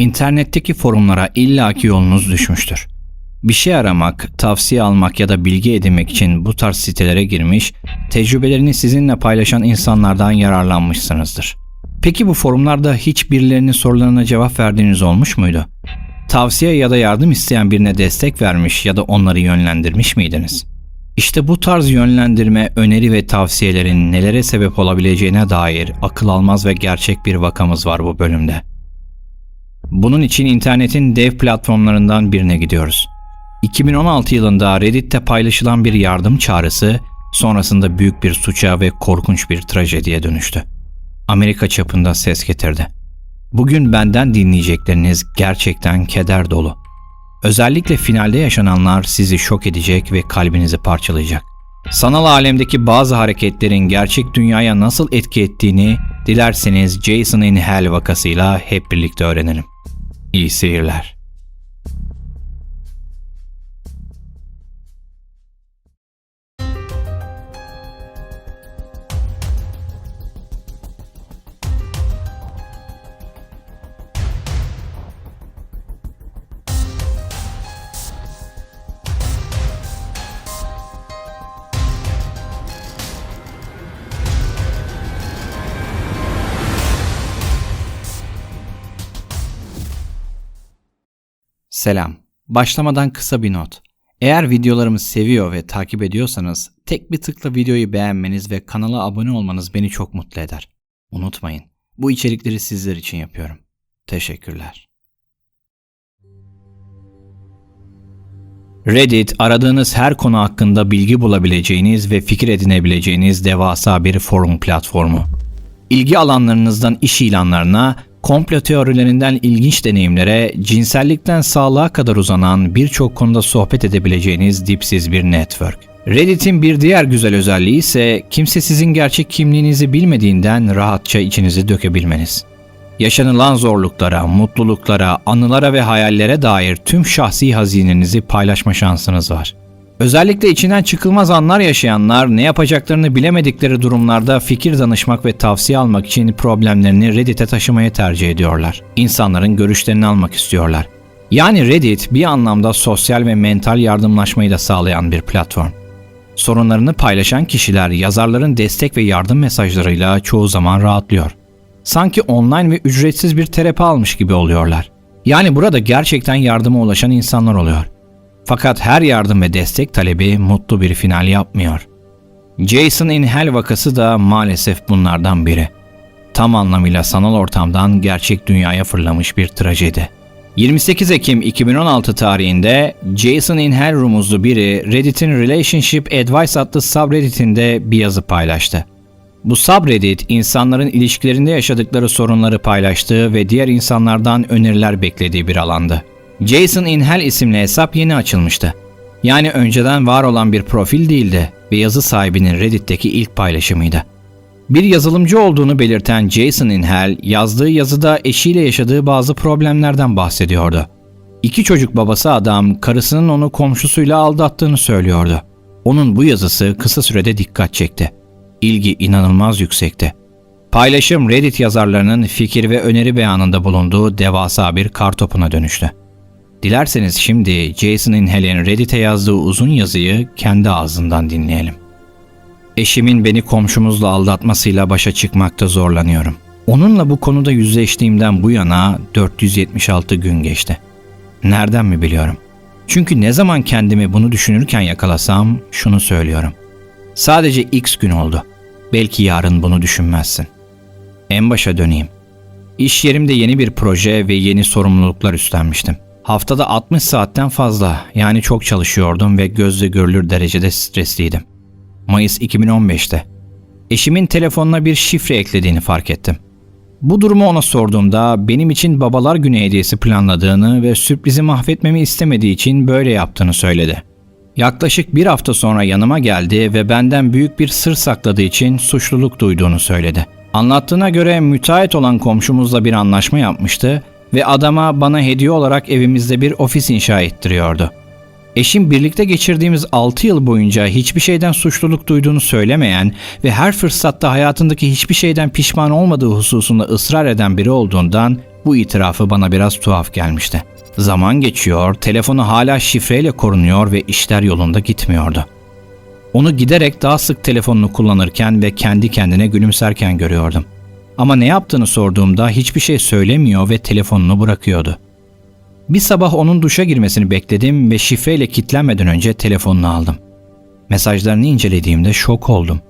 İnternetteki forumlara illaki yolunuz düşmüştür. Bir şey aramak, tavsiye almak ya da bilgi edinmek için bu tarz sitelere girmiş, tecrübelerini sizinle paylaşan insanlardan yararlanmışsınızdır. Peki bu forumlarda hiç birilerinin sorularına cevap verdiğiniz olmuş muydu? Tavsiye ya da yardım isteyen birine destek vermiş ya da onları yönlendirmiş miydiniz? İşte bu tarz yönlendirme, öneri ve tavsiyelerin nelere sebep olabileceğine dair akıl almaz ve gerçek bir vakamız var bu bölümde. Bunun için internetin dev platformlarından birine gidiyoruz. 2016 yılında Reddit'te paylaşılan bir yardım çağrısı sonrasında büyük bir suça ve korkunç bir trajediye dönüştü. Amerika çapında ses getirdi. Bugün benden dinleyecekleriniz gerçekten keder dolu. Özellikle finalde yaşananlar sizi şok edecek ve kalbinizi parçalayacak. Sanal alemdeki bazı hareketlerin gerçek dünyaya nasıl etki ettiğini dilerseniz Jason in Hell vakasıyla hep birlikte öğrenelim. İyi seyirler. Selam. Başlamadan kısa bir not. Eğer videolarımı seviyor ve takip ediyorsanız tek bir tıkla videoyu beğenmeniz ve kanala abone olmanız beni çok mutlu eder. Unutmayın. Bu içerikleri sizler için yapıyorum. Teşekkürler. Reddit aradığınız her konu hakkında bilgi bulabileceğiniz ve fikir edinebileceğiniz devasa bir forum platformu. İlgi alanlarınızdan iş ilanlarına, komplo teorilerinden ilginç deneyimlere, cinsellikten sağlığa kadar uzanan birçok konuda sohbet edebileceğiniz dipsiz bir network. Reddit'in bir diğer güzel özelliği ise kimse sizin gerçek kimliğinizi bilmediğinden rahatça içinizi dökebilmeniz. Yaşanılan zorluklara, mutluluklara, anılara ve hayallere dair tüm şahsi hazinenizi paylaşma şansınız var. Özellikle içinden çıkılmaz anlar yaşayanlar ne yapacaklarını bilemedikleri durumlarda fikir danışmak ve tavsiye almak için problemlerini Reddit'e taşımayı tercih ediyorlar. İnsanların görüşlerini almak istiyorlar. Yani Reddit bir anlamda sosyal ve mental yardımlaşmayı da sağlayan bir platform. Sorunlarını paylaşan kişiler yazarların destek ve yardım mesajlarıyla çoğu zaman rahatlıyor. Sanki online ve ücretsiz bir terapi almış gibi oluyorlar. Yani burada gerçekten yardıma ulaşan insanlar oluyor. Fakat her yardım ve destek talebi mutlu bir final yapmıyor. Jason in Hell vakası da maalesef bunlardan biri. Tam anlamıyla sanal ortamdan gerçek dünyaya fırlamış bir trajedi. 28 Ekim 2016 tarihinde Jason in Hell rumuzlu biri Reddit'in Relationship Advice adlı subredditinde bir yazı paylaştı. Bu subreddit insanların ilişkilerinde yaşadıkları sorunları paylaştığı ve diğer insanlardan öneriler beklediği bir alandı. Jason in isimli hesap yeni açılmıştı. Yani önceden var olan bir profil değildi ve yazı sahibinin Reddit'teki ilk paylaşımıydı. Bir yazılımcı olduğunu belirten Jason in yazdığı yazıda eşiyle yaşadığı bazı problemlerden bahsediyordu. İki çocuk babası adam karısının onu komşusuyla aldattığını söylüyordu. Onun bu yazısı kısa sürede dikkat çekti. İlgi inanılmaz yüksekti. Paylaşım Reddit yazarlarının fikir ve öneri beyanında bulunduğu devasa bir kartopuna dönüştü. Dilerseniz şimdi Jason Inhal'in Reddit'e yazdığı uzun yazıyı kendi ağzından dinleyelim. Eşimin beni komşumuzla aldatmasıyla başa çıkmakta zorlanıyorum. Onunla bu konuda yüzleştiğimden bu yana 476 gün geçti. Nereden mi biliyorum? Çünkü ne zaman kendimi bunu düşünürken yakalasam şunu söylüyorum. Sadece X gün oldu. Belki yarın bunu düşünmezsin. En başa döneyim. İş yerimde yeni bir proje ve yeni sorumluluklar üstlenmiştim. Haftada 60 saatten fazla yani çok çalışıyordum ve gözle görülür derecede stresliydim. Mayıs 2015'te. Eşimin telefonuna bir şifre eklediğini fark ettim. Bu durumu ona sorduğumda benim için babalar günü hediyesi planladığını ve sürprizi mahvetmemi istemediği için böyle yaptığını söyledi. Yaklaşık bir hafta sonra yanıma geldi ve benden büyük bir sır sakladığı için suçluluk duyduğunu söyledi. Anlattığına göre müteahhit olan komşumuzla bir anlaşma yapmıştı ve adama bana hediye olarak evimizde bir ofis inşa ettiriyordu. Eşim birlikte geçirdiğimiz 6 yıl boyunca hiçbir şeyden suçluluk duyduğunu söylemeyen ve her fırsatta hayatındaki hiçbir şeyden pişman olmadığı hususunda ısrar eden biri olduğundan Bu itirafı bana biraz tuhaf gelmişti. Zaman geçiyor, telefonu hala şifreyle korunuyor ve işler yolunda gitmiyordu. Onu giderek daha sık telefonunu kullanırken ve kendi kendine gülümserken görüyordum. Ama ne yaptığını sorduğumda hiçbir şey söylemiyor ve telefonunu bırakıyordu. Bir sabah onun duşa girmesini bekledim ve şifreyle kilitlenmeden önce telefonunu aldım. Mesajlarını incelediğimde şok oldum.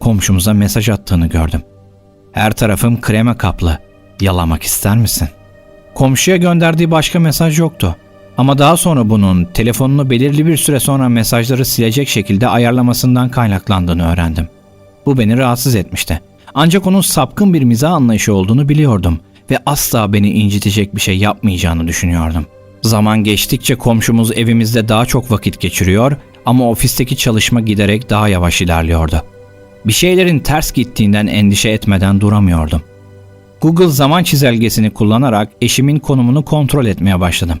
Komşumuza mesaj attığını gördüm. Her tarafım krema kaplı. Yalamak ister misin? Komşuya gönderdiği başka mesaj yoktu. Ama daha sonra bunun telefonunu belirli bir süre sonra mesajları silecek şekilde ayarlamasından kaynaklandığını öğrendim. Bu beni rahatsız etmişti. Ancak onun sapkın bir mizah anlayışı olduğunu biliyordum ve asla beni incitecek bir şey yapmayacağını düşünüyordum. Zaman geçtikçe komşumuz evimizde daha çok vakit geçiriyor ama ofisteki çalışma giderek daha yavaş ilerliyordu. Bir şeylerin ters gittiğinden endişe etmeden duramıyordum. Google zaman çizelgesini kullanarak eşimin konumunu kontrol etmeye başladım.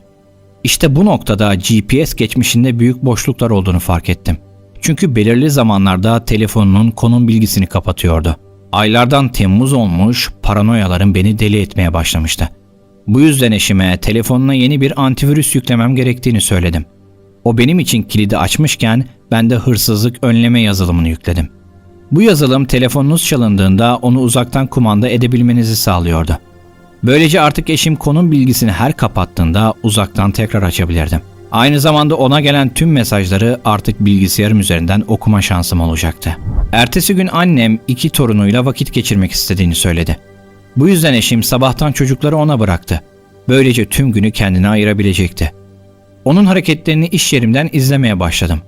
İşte bu noktada GPS geçmişinde büyük boşluklar olduğunu fark ettim. Çünkü belirli zamanlarda telefonunun konum bilgisini kapatıyordu. Aylardan Temmuz olmuş, paranoyalarım beni deli etmeye başlamıştı. Bu yüzden eşime telefonuna yeni bir antivirüs yüklemem gerektiğini söyledim. O benim için kilidi açmışken ben de hırsızlık önleme yazılımını yükledim. Bu yazılım telefonunuz çalındığında onu uzaktan kumanda edebilmenizi sağlıyordu. Böylece artık eşim konum bilgisini her kapattığında uzaktan tekrar açabilirdim. Aynı zamanda ona gelen tüm mesajları artık bilgisayarım üzerinden okuma şansım olacaktı. Ertesi gün annem iki torunuyla vakit geçirmek istediğini söyledi. Bu yüzden eşim sabahtan çocukları ona bıraktı. Böylece tüm günü kendine ayırabilecekti. Onun hareketlerini iş yerimden izlemeye başladım.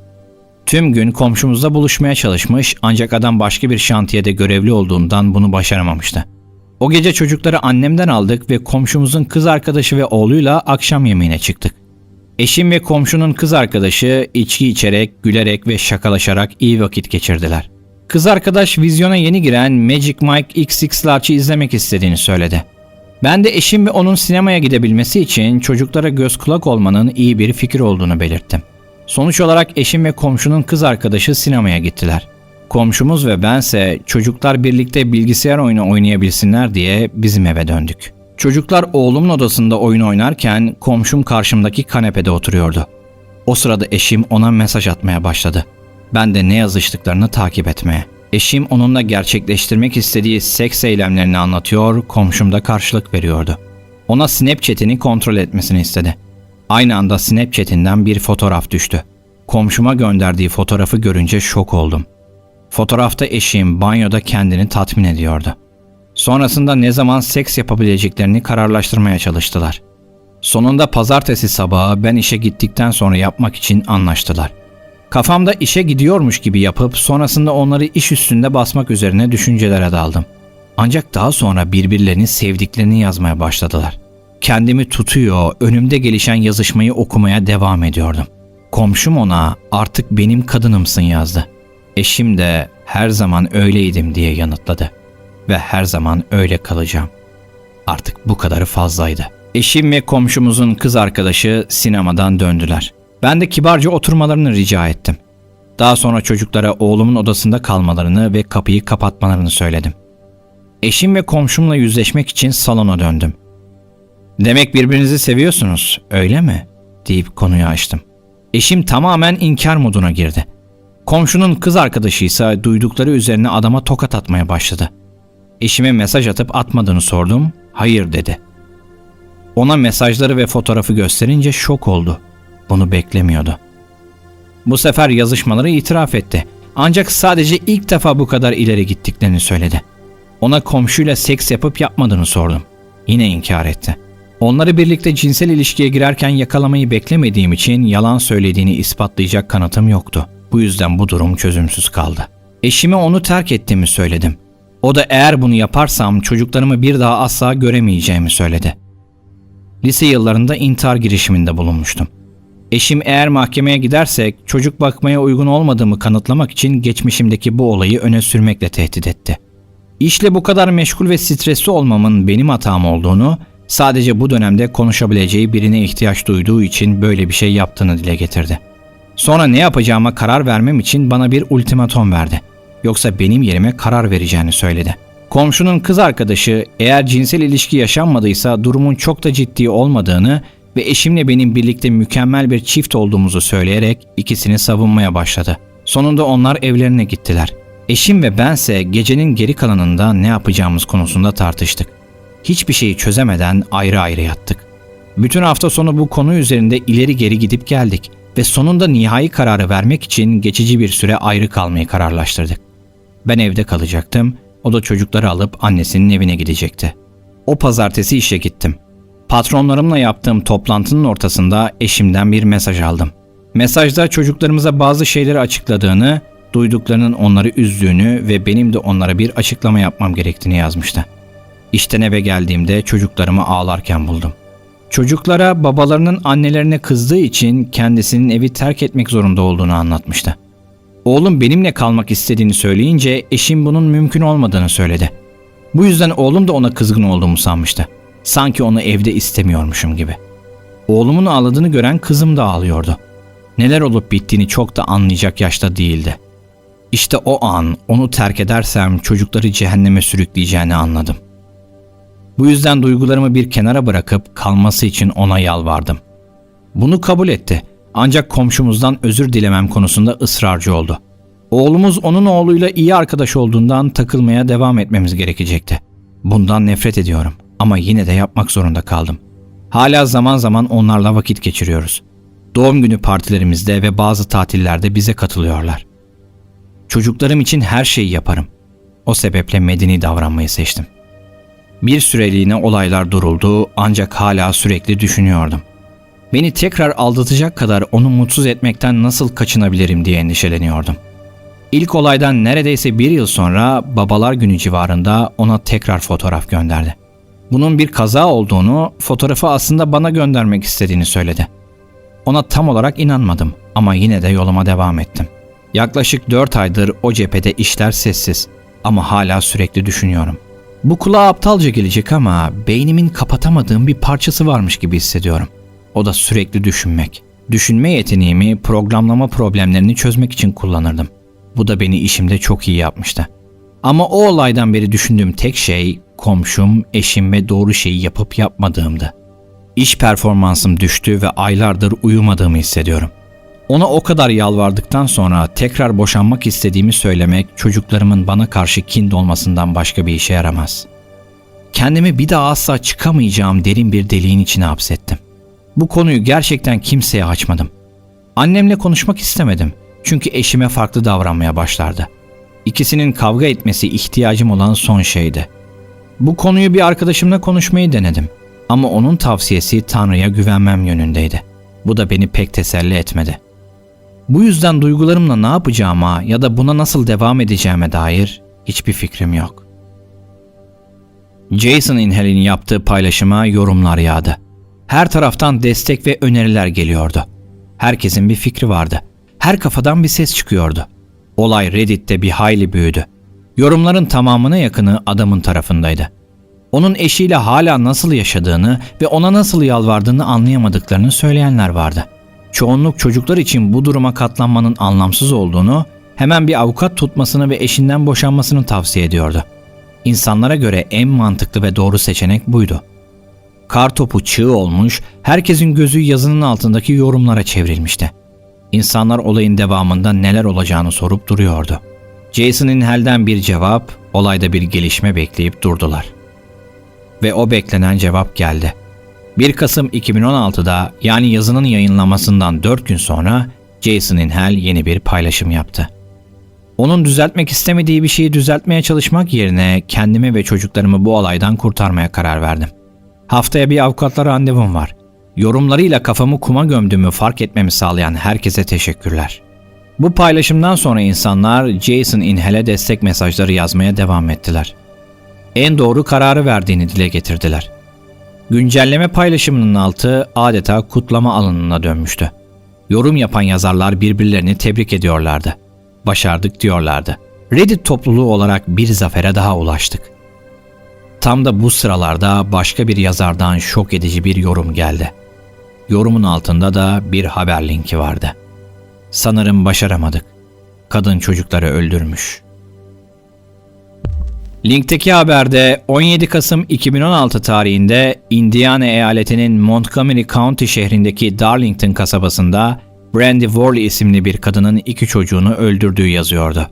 Tüm gün komşumuzla buluşmaya çalışmış ancak adam başka bir şantiyede görevli olduğundan bunu başaramamıştı. O gece çocukları annemden aldık ve komşumuzun kız arkadaşı ve oğluyla akşam yemeğine çıktık. Eşim ve komşunun kız arkadaşı içki içerek, gülerek ve şakalaşarak iyi vakit geçirdiler. Kız arkadaş vizyona yeni giren Magic Mike XX Large'ı izlemek istediğini söyledi. Ben de eşim ve onun sinemaya gidebilmesi için çocuklara göz kulak olmanın iyi bir fikir olduğunu belirttim. Sonuç olarak eşim ve komşunun kız arkadaşı sinemaya gittiler. Komşumuz ve bense çocuklar birlikte bilgisayar oyunu oynayabilsinler diye bizim eve döndük. Çocuklar oğlumun odasında oyun oynarken komşum karşımdaki kanepede oturuyordu. O sırada eşim ona mesaj atmaya başladı. Ben de ne yazıştıklarını takip etmeye. Eşim onunla gerçekleştirmek istediği seks eylemlerini anlatıyor, komşum da karşılık veriyordu. Ona Snapchat'ini kontrol etmesini istedi. Aynı anda Snapchat'inden bir fotoğraf düştü. Komşuma gönderdiği fotoğrafı görünce şok oldum. Fotoğrafta eşim banyoda kendini tatmin ediyordu. Sonrasında ne zaman seks yapabileceklerini kararlaştırmaya çalıştılar. Sonunda pazartesi sabahı ben işe gittikten sonra yapmak için anlaştılar. Kafamda işe gidiyormuş gibi yapıp sonrasında onları iş üstünde basmak üzerine düşüncelere daldım. Ancak daha sonra birbirlerini sevdiklerini yazmaya başladılar. Kendimi tutuyor, önümde gelişen yazışmayı okumaya devam ediyordum. Komşum ona artık benim kadınımsın yazdı. Eşim de her zaman öyleydim diye yanıtladı. Ve her zaman öyle kalacağım. Artık bu kadarı fazlaydı. Eşim ve komşumuzun kız arkadaşı sinemadan döndüler. Ben de kibarca oturmalarını rica ettim. Daha sonra çocuklara oğlumun odasında kalmalarını ve kapıyı kapatmalarını söyledim. Eşim ve komşumla yüzleşmek için salona döndüm. Demek birbirinizi seviyorsunuz, öyle mi? deyip konuyu açtım. Eşim tamamen inkar moduna girdi. Komşunun kız arkadaşı ise duydukları üzerine adama tokat atmaya başladı. Eşime mesaj atıp atmadığını sordum. Hayır dedi. Ona mesajları ve fotoğrafı gösterince şok oldu. Bunu beklemiyordu. Bu sefer yazışmaları itiraf etti. Ancak sadece ilk defa bu kadar ileri gittiklerini söyledi. Ona komşuyla seks yapıp yapmadığını sordum. Yine inkar etti. Onları birlikte cinsel ilişkiye girerken yakalamayı beklemediğim için yalan söylediğini ispatlayacak kanıtım yoktu. Bu yüzden bu durum çözümsüz kaldı. Eşime onu terk ettiğimi söyledim. O da eğer bunu yaparsam çocuklarımı bir daha asla göremeyeceğimi söyledi. Lise yıllarında intihar girişiminde bulunmuştum. Eşim eğer mahkemeye gidersek çocuk bakmaya uygun olmadığımı kanıtlamak için geçmişimdeki bu olayı öne sürmekle tehdit etti. İşle bu kadar meşgul ve stresli olmamın benim hatam olduğunu, sadece bu dönemde konuşabileceği birine ihtiyaç duyduğu için böyle bir şey yaptığını dile getirdi. Sonra ne yapacağıma karar vermem için bana bir ultimatom verdi. Yoksa benim yerime karar vereceğini söyledi. Komşunun kız arkadaşı eğer cinsel ilişki yaşanmadıysa durumun çok da ciddi olmadığını ve eşimle benim birlikte mükemmel bir çift olduğumuzu söyleyerek ikisini savunmaya başladı. Sonunda onlar evlerine gittiler. Eşim ve bense gecenin geri kalanında ne yapacağımız konusunda tartıştık. Hiçbir şeyi çözemeden ayrı ayrı yattık. Bütün hafta sonu bu konu üzerinde ileri geri gidip geldik ve sonunda nihai kararı vermek için geçici bir süre ayrı kalmayı kararlaştırdık. Ben evde kalacaktım, o da çocukları alıp annesinin evine gidecekti. O pazartesi işe gittim. Patronlarımla yaptığım toplantının ortasında eşimden bir mesaj aldım. Mesajda çocuklarımıza bazı şeyleri açıkladığını, duyduklarının onları üzdüğünü ve benim de onlara bir açıklama yapmam gerektiğini yazmıştı. İşten eve geldiğimde çocuklarımı ağlarken buldum. Çocuklara babalarının annelerine kızdığı için kendisinin evi terk etmek zorunda olduğunu anlatmıştı. Oğlum benimle kalmak istediğini söyleyince eşim bunun mümkün olmadığını söyledi. Bu yüzden oğlum da ona kızgın olduğumu sanmıştı. Sanki onu evde istemiyormuşum gibi. Oğlumun ağladığını gören kızım da ağlıyordu. Neler olup bittiğini çok da anlayacak yaşta değildi. İşte o an onu terk edersem çocukları cehenneme sürükleyeceğini anladım. Bu yüzden duygularımı bir kenara bırakıp kalması için ona yalvardım. Bunu kabul etti. Ancak komşumuzdan özür dilemem konusunda ısrarcı oldu. Oğlumuz onun oğluyla iyi arkadaş olduğundan takılmaya devam etmemiz gerekecekti. Bundan nefret ediyorum ama yine de yapmak zorunda kaldım. Hala zaman zaman onlarla vakit geçiriyoruz. Doğum günü partilerimizde ve bazı tatillerde bize katılıyorlar. Çocuklarım için her şeyi yaparım. O sebeple medeni davranmayı seçtim. Bir süreliğine olaylar duruldu ancak hala sürekli düşünüyordum. Beni tekrar aldatacak kadar onu mutsuz etmekten nasıl kaçınabilirim diye endişeleniyordum. İlk olaydan neredeyse bir yıl sonra babalar günü civarında ona tekrar fotoğraf gönderdi. Bunun bir kaza olduğunu, fotoğrafı aslında bana göndermek istediğini söyledi. Ona tam olarak inanmadım ama yine de yoluma devam ettim. Yaklaşık 4 aydır o cephede işler sessiz ama hala sürekli düşünüyorum. Bu kulağa aptalca gelecek ama beynimin kapatamadığım bir parçası varmış gibi hissediyorum. O da sürekli düşünmek. Düşünme yeteneğimi programlama problemlerini çözmek için kullanırdım. Bu da beni işimde çok iyi yapmıştı. Ama o olaydan beri düşündüğüm tek şey komşum, eşim ve doğru şeyi yapıp yapmadığımdı. İş performansım düştü ve aylardır uyumadığımı hissediyorum. Ona o kadar yalvardıktan sonra tekrar boşanmak istediğimi söylemek çocuklarımın bana karşı kin dolmasından başka bir işe yaramaz. Kendimi bir daha asla çıkamayacağım derin bir deliğin içine hapsettim. Bu konuyu gerçekten kimseye açmadım. Annemle konuşmak istemedim. Çünkü eşime farklı davranmaya başlardı. İkisinin kavga etmesi ihtiyacım olan son şeydi. Bu konuyu bir arkadaşımla konuşmayı denedim. Ama onun tavsiyesi Tanrı'ya güvenmem yönündeydi. Bu da beni pek teselli etmedi. Bu yüzden duygularımla ne yapacağıma ya da buna nasıl devam edeceğime dair hiçbir fikrim yok. Jason Inhal'in yaptığı paylaşıma yorumlar yağdı. Her taraftan destek ve öneriler geliyordu. Herkesin bir fikri vardı. Her kafadan bir ses çıkıyordu. Olay Reddit'te bir hayli büyüdü. Yorumların tamamına yakını adamın tarafındaydı. Onun eşiyle hala nasıl yaşadığını ve ona nasıl yalvardığını anlayamadıklarını söyleyenler vardı. Çoğunluk çocuklar için bu duruma katlanmanın anlamsız olduğunu, hemen bir avukat tutmasını ve eşinden boşanmasını tavsiye ediyordu. İnsanlara göre en mantıklı ve doğru seçenek buydu. Kar topu çığ olmuş, herkesin gözü yazının altındaki yorumlara çevrilmişti. İnsanlar olayın devamında neler olacağını sorup duruyordu. Jason Inhal'den bir cevap, olayda bir gelişme bekleyip durdular. Ve o beklenen cevap geldi. 1 Kasım 2016'da yani yazının yayınlanmasından 4 gün sonra Jason Inhal yeni bir paylaşım yaptı. Onun düzeltmek istemediği bir şeyi düzeltmeye çalışmak yerine kendimi ve çocuklarımı bu olaydan kurtarmaya karar verdim. Haftaya bir avukatla randevum var. Yorumlarıyla kafamı kuma gömdüğümü fark etmemi sağlayan herkese teşekkürler. Bu paylaşımdan sonra insanlar Jason Inhal'e destek mesajları yazmaya devam ettiler. En doğru kararı verdiğini dile getirdiler. Güncelleme paylaşımının altı adeta kutlama alanına dönmüştü. Yorum yapan yazarlar birbirlerini tebrik ediyorlardı. Başardık diyorlardı. Reddit topluluğu olarak bir zafere daha ulaştık. Tam da bu sıralarda başka bir yazardan şok edici bir yorum geldi. Yorumun altında da bir haber linki vardı. Sanırım başaramadık. Kadın çocukları öldürmüş. Linkteki haberde 17 Kasım 2016 tarihinde Indiana eyaletinin Montgomery County şehrindeki Darlington kasabasında Brandy Worley isimli bir kadının iki çocuğunu öldürdüğü yazıyordu.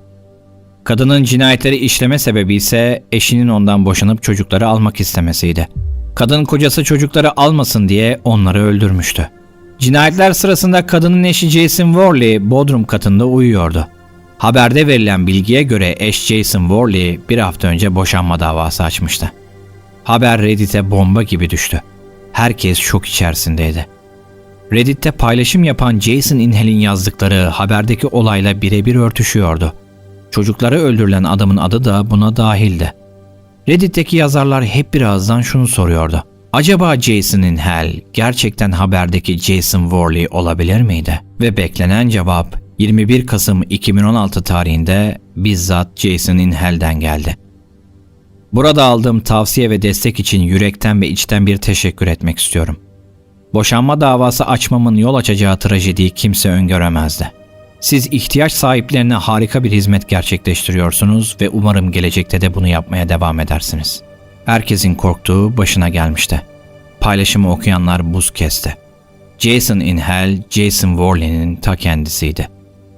Kadının cinayetleri işleme sebebi ise eşinin ondan boşanıp çocukları almak istemesiydi. Kadın kocası çocukları almasın diye onları öldürmüştü. Cinayetler sırasında kadının eşi Jason Worley bodrum katında uyuyordu. Haberde verilen bilgiye göre eş Jason Worley bir hafta önce boşanma davası açmıştı. Haber Reddit'e bomba gibi düştü. Herkes şok içerisindeydi. Reddit'te paylaşım yapan Jason Inhal'in yazdıkları haberdeki olayla birebir örtüşüyordu. Çocukları öldürülen adamın adı da buna dahildi. Reddit'teki yazarlar hep birazdan şunu soruyordu. Acaba Jason Inhal gerçekten haberdeki Jason Worley olabilir miydi? Ve beklenen cevap 21 Kasım 2016 tarihinde bizzat Jason Inhal'den geldi. Burada aldığım tavsiye ve destek için yürekten ve içten bir teşekkür etmek istiyorum. Boşanma davası açmamın yol açacağı trajediyi kimse öngöremezdi. Siz ihtiyaç sahiplerine harika bir hizmet gerçekleştiriyorsunuz ve umarım gelecekte de bunu yapmaya devam edersiniz. Herkesin korktuğu başına gelmişti. Paylaşımı okuyanlar buz kesti. Jason Inhal, Jason Worley'nin ta kendisiydi.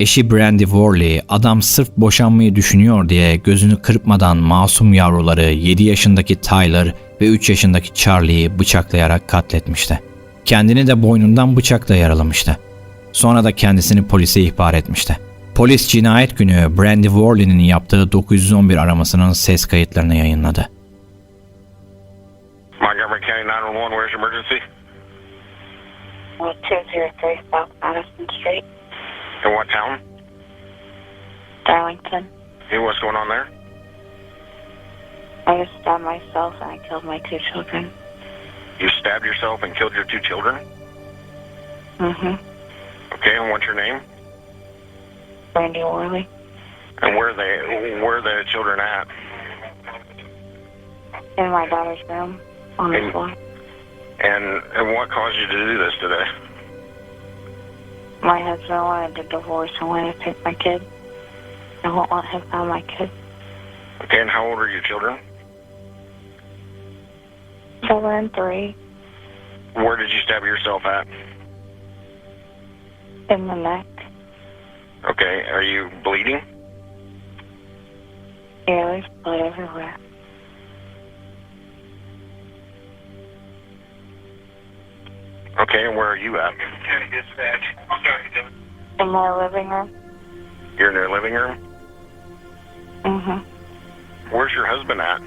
Eşi Brandy Worley, adam sırf boşanmayı düşünüyor diye gözünü kırpmadan masum yavruları 7 yaşındaki Tyler ve 3 yaşındaki Charlie'yi bıçaklayarak katletmişti. Kendini de boynundan bıçakla yaralamıştı. Sonra da kendisini polise ihbar etmişti. Polis cinayet günü Brandy Worley'nin yaptığı 911 aramasının ses kayıtlarını yayınladı. Montgomery County 911, where's your emergency? 203 South Madison Street, In what town? Darlington. Hey, what's going on there? I just stabbed myself and I killed my two children. You stabbed yourself and killed your two children? Mm-hmm. Okay, and what's your name? Randy Worley. And where are they? Where are the children at? In my daughter's room on the And- floor. And and what caused you to do this today? My husband wanted to divorce and wanted to take my kid. I won't let him have my kid. Okay, and how old are your children? Seven and three Where did you stab yourself at? In the neck. Okay, are you bleeding? Yeah, there's blood everywhere. Okay, and where are you at? In my living room. You're in your living room. Mm-hmm. Where's your husband at?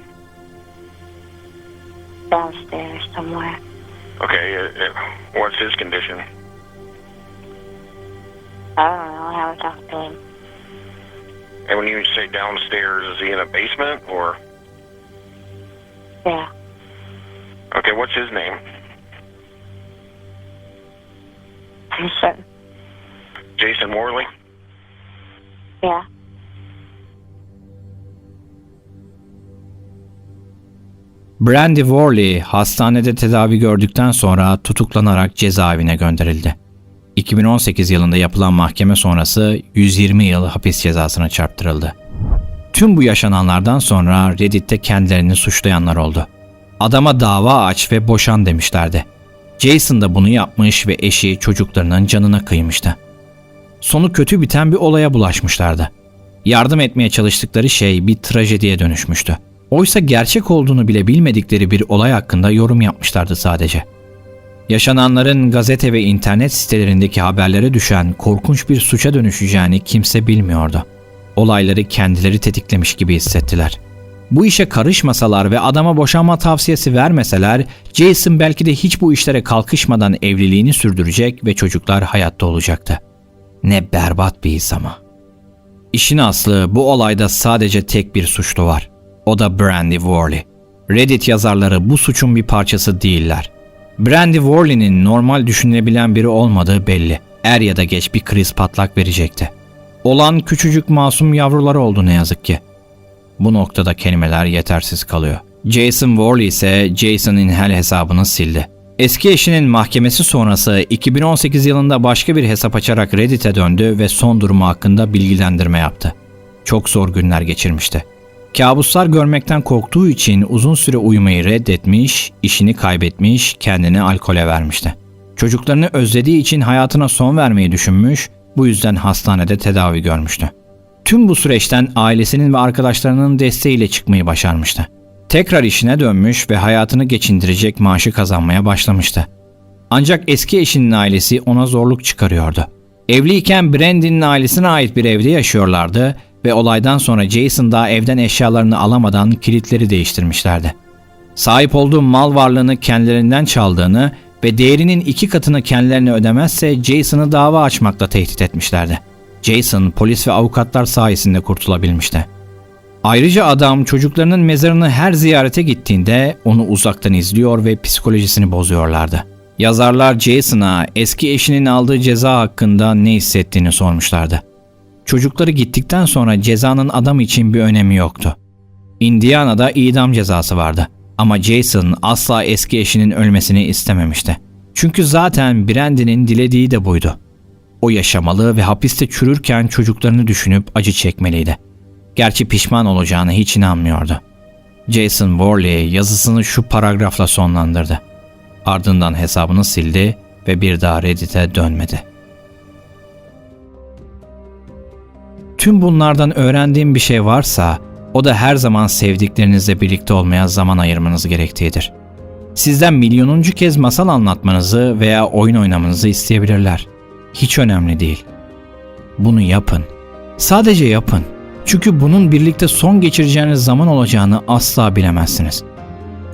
Downstairs somewhere. Okay, what's his condition? I don't know. I haven't talked to him. And when you say downstairs, is he in a basement or? Yeah. Okay, what's his name? Jason. Jason Worley. Yeah. Brandy Worley hastanede tedavi gördükten sonra tutuklanarak cezaevine gönderildi. 2018 yılında yapılan mahkeme sonrası 120 yıl hapis cezasına çarptırıldı. Tüm bu yaşananlardan sonra Reddit'te kendilerini suçlayanlar oldu. Adama dava aç ve boşan demişlerdi. Jason da bunu yapmış ve eşi çocuklarının canına kıymıştı. Sonu kötü biten bir olaya bulaşmışlardı. Yardım etmeye çalıştıkları şey bir trajediye dönüşmüştü. Oysa gerçek olduğunu bile bilmedikleri bir olay hakkında yorum yapmışlardı sadece. Yaşananların gazete ve internet sitelerindeki haberlere düşen korkunç bir suça dönüşeceğini kimse bilmiyordu. Olayları kendileri tetiklemiş gibi hissettiler. Bu işe karışmasalar ve adama boşanma tavsiyesi vermeseler, Jason belki de hiç bu işlere kalkışmadan evliliğini sürdürecek ve çocuklar hayatta olacaktı. Ne berbat bir his ama. İşin aslı bu olayda sadece tek bir suçlu var. O da Brandy Worley. Reddit yazarları bu suçun bir parçası değiller. Brandy Worley'nin normal düşünülebilen biri olmadığı belli. Er ya da geç bir kriz patlak verecekti. Olan küçücük masum yavruları oldu ne yazık ki. Bu noktada kelimeler yetersiz kalıyor. Jason Worley ise Jason Inhal hesabını sildi. Eski eşinin mahkemesi sonrası 2018 yılında başka bir hesap açarak Reddit'e döndü ve son durumu hakkında bilgilendirme yaptı. Çok zor günler geçirmişti. Kabuslar görmekten korktuğu için uzun süre uyumayı reddetmiş, işini kaybetmiş, kendini alkole vermişti. Çocuklarını özlediği için hayatına son vermeyi düşünmüş, bu yüzden hastanede tedavi görmüştü. Tüm bu süreçten ailesinin ve arkadaşlarının desteğiyle çıkmayı başarmıştı. Tekrar işine dönmüş ve hayatını geçindirecek maaşı kazanmaya başlamıştı. Ancak eski eşinin ailesi ona zorluk çıkarıyordu. Evliyken Brandy'nin ailesine ait bir evde yaşıyorlardı ve olaydan sonra Jason daha evden eşyalarını alamadan kilitleri değiştirmişlerdi. Sahip olduğu mal varlığını kendilerinden çaldığını ve değerinin iki katını kendilerine ödemezse Jason'ı dava açmakla tehdit etmişlerdi. Jason polis ve avukatlar sayesinde kurtulabilmişti. Ayrıca adam çocuklarının mezarını her ziyarete gittiğinde onu uzaktan izliyor ve psikolojisini bozuyorlardı. Yazarlar Jason'a eski eşinin aldığı ceza hakkında ne hissettiğini sormuşlardı. Çocukları gittikten sonra cezanın adam için bir önemi yoktu. Indiana'da idam cezası vardı ama Jason asla eski eşinin ölmesini istememişti. Çünkü zaten Brandy'nin dilediği de buydu. O yaşamalı ve hapiste çürürken çocuklarını düşünüp acı çekmeliydi. Gerçi pişman olacağını hiç inanmıyordu. Jason Worley yazısını şu paragrafla sonlandırdı. Ardından hesabını sildi ve bir daha Reddit'e dönmedi. Tüm bunlardan öğrendiğim bir şey varsa o da her zaman sevdiklerinizle birlikte olmaya zaman ayırmanız gerektiğidir. Sizden milyonuncu kez masal anlatmanızı veya oyun oynamanızı isteyebilirler. Hiç önemli değil. Bunu yapın. Sadece yapın. Çünkü bunun birlikte son geçireceğiniz zaman olacağını asla bilemezsiniz.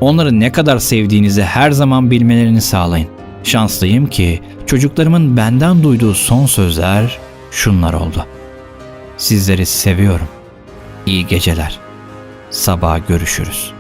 Onları ne kadar sevdiğinizi her zaman bilmelerini sağlayın. Şanslıyım ki çocuklarımın benden duyduğu son sözler şunlar oldu. Sizleri seviyorum. İyi geceler. Sabah görüşürüz.